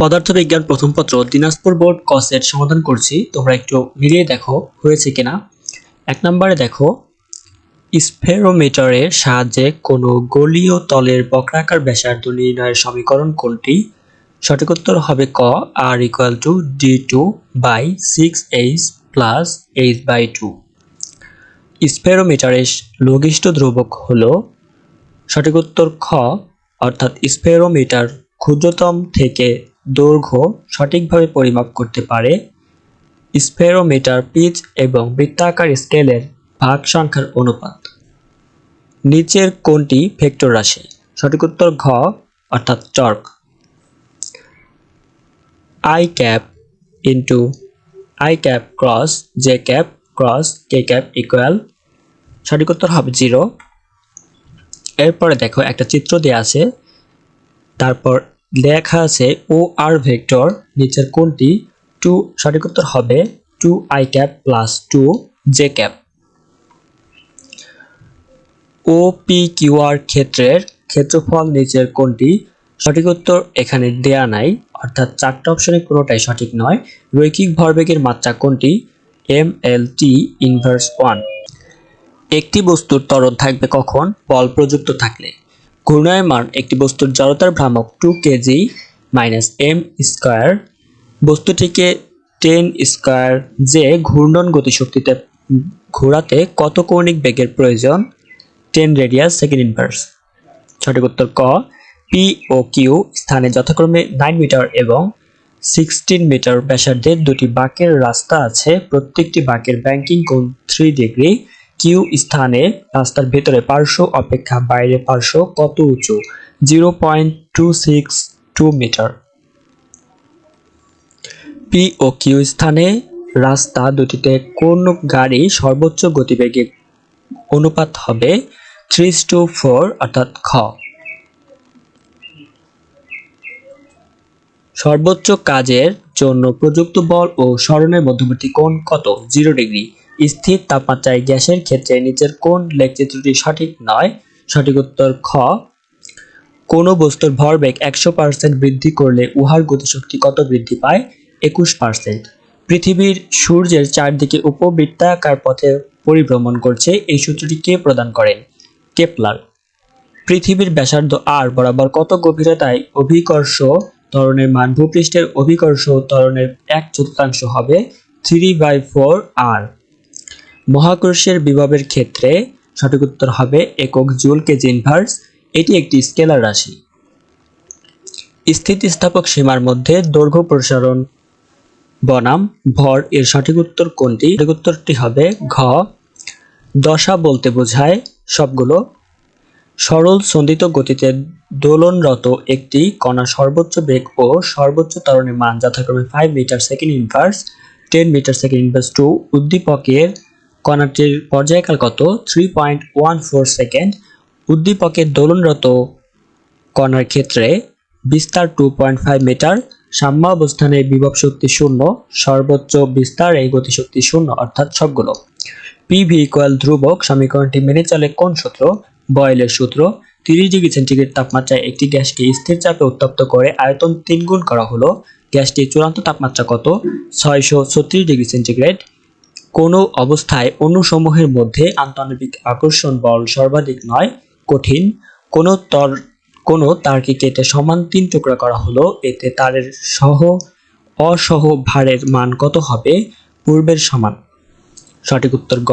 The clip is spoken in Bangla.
পদার্থবিজ্ঞান প্রথম পত্র দিনাজপুর বোর্ড কসেট সমাধান করছি। তোমরা একটু মিলিয়ে দেখো, হয়েছে কিনা। এক নম্বরে দেখো, স্ফেরোমিটারের সাহায্যে কোনো গোলীয় তলের বক্রাকার ব্যাসার্ধ নির্ণয়ের সমীকরণ কোনটি? সঠিক উত্তর হবে ক R equal to D two by six H plus H by two স্ফেরোমিটারের লঘিষ্ঠ ধ্রুবক হলো, সঠিক উত্তর খ, অর্থাৎ স্ফেরোমিটার ক্ষুদ্রতম থেকে দৈর্ঘ্য সঠিকভাবে পরিমাপ করতে পারে। স্পেরোমিটার পিচ এবং বৃত্তাকার স্কেলের ভাগ সংখ্যার অনুপাত। নিচের কোনটি ভেক্টর রাশি। সঠিক উত্তর ঘ, অর্থাৎ torque I cap into I cap cross J cap cross K cap equal সঠিক উত্তর হবে জিরো এরপরে দেখো একটা চিত্র দেওয়া আছে। তারপর লেখা আছে ও আর ভেক্টর, নিচের কোনটি? টু, সঠিক উত্তর হবে two I cap plus two J cap. O P Q R ক্ষেত্রের ক্ষেত্রফল নিচের কোনটি? সঠিক উত্তর এখানে দেয়া নাই, অর্থাৎ চারটা অপশনে কোনোটাই সঠিক নয়। রৈখিক ভরবেগের মাত্রা কোনটি? M L T inverse one. একটি বস্তুর ত্বরণ থাকবে কখন? বল প্রযুক্ত থাকলে। ঘূর্ণায়মান একটি বস্তুর জড়তার ভ্রামক two KG minus M square বস্তুটিকে টেন স্কোয়ার যে ঘূর্ণন গতিশক্তিতে ঘোরাতে কত কৌণিক বেগের প্রয়োজন? টেন রেডিয়াস সেকেন্ড ইনভার্স সঠিক উত্তর ক পি ও কিউ স্থানে যথাক্রমে নাইন মিটার এবং সিক্সটিন মিটার ব্যাসার্ধের দুটি বাঁকের রাস্তা আছে, প্রত্যেকটি বাঁকের ব্যাংকিং কোণ থ্রি ডিগ্রি কিউ স্থানে রাস্তার ভেতরে পার্শ্ব অপেক্ষা, বাইরে পার্শ্ব কত উঁচু? Zero point two six two metre P O Q স্থানে রাস্তা দুটিতে কোন গাড়ি সর্বোচ্চ গতিবেগে অনুপাত হবে? থ্রি টু ফোর অর্থাৎ খ। সর্বোচ্চ কাজের জন্য প্রযুক্ত বল ও স্মরণের মধ্যবর্তী কোণ কত? জিরো ডিগ্রি স্থির তাপমাত্রায় গ্যাসের ক্ষেত্রে নিচের কোন লেখচিত্রটি সঠিক নয়? সঠিক উত্তর খ। কোনো বস্তুর ভরবেগ একশো পার্সেন্ট বৃদ্ধি করলে উহার গতিশক্তি কত বৃদ্ধি পায়? একুশ পার্সেন্ট পৃথিবীর সূর্যের চারদিকে উপবৃত্তাকার পথে পরিভ্রমণ করছে, এই সূত্রটি কে প্রদান করেন? কেপলার। পৃথিবীর ব্যাসার্ধ আর বরাবর কত গভীরতায় অভিকর্ষ ত্বরণের মান ভূপৃষ্ঠের অভিকর্ষ ত্বরণের এক চতুর্থাংশ হবে? থ্রি বাই ফোর আর মহাকর্ষের বিভবের ক্ষেত্রে সঠিক উত্তর হবে একক জুল কেজি ইনভার্স এটি একটি স্কেলার রাশি। স্থিতিস্থাপক সীমার মধ্যে দৈর্ঘ্য প্রসারণ বনাম ভর এর সঠিক উত্তর কোনটি? সঠিক উত্তরটি হবে ঘ। দশা বলতে বোঝায় সবগুলো। সরল সন্ধিত গতিতে দোলনরত একটি কণা সর্বোচ্চ বেগ ও সর্বোচ্চ ত্বরণের মান যথাক্রমে five metre second inverse ten metre second inverse two উদ্দীপকের কণাটির পর্যায়কাল কত? Three point one four second উদ্দীপকের দোলনরত কণার ক্ষেত্রে বিস্তার টু পয়েন্ট ফাইভ মিটার সাম্য অবস্থানে বিভব শক্তি শূন্য। সর্বোচ্চ বিস্তার এই গতিশক্তি শূন্য, অর্থাৎ সবগুলো। পিভি ইকুয়াল ধ্রুবক সমীকরণটি মেনে চলে কোন সূত্র? বয়েলের সূত্র। তিরিশ ডিগ্রি সেন্টিগ্রেড তাপমাত্রায় একটি গ্যাসকে স্থির চাপে উত্তপ্ত করে আয়তন তিনগুণ করা হলো। গ্যাসটির চূড়ান্ত তাপমাত্রা কত? ছয়শো ছত্রিশ ডিগ্রি সেন্টিগ্রেড। কোনো অবস্থায় অণুসমূহের মধ্যে আন্তঃনবিক আকর্ষণ বল সর্বাধিক নয়, কঠিন। কোনো তর, কোনো তারকে কেটে সমান তিন টুকরা করা হলো। এতে তারের সহ, অসহ ভারের মান কত হবে? পূর্বের সমান। সঠিক উত্তর গ।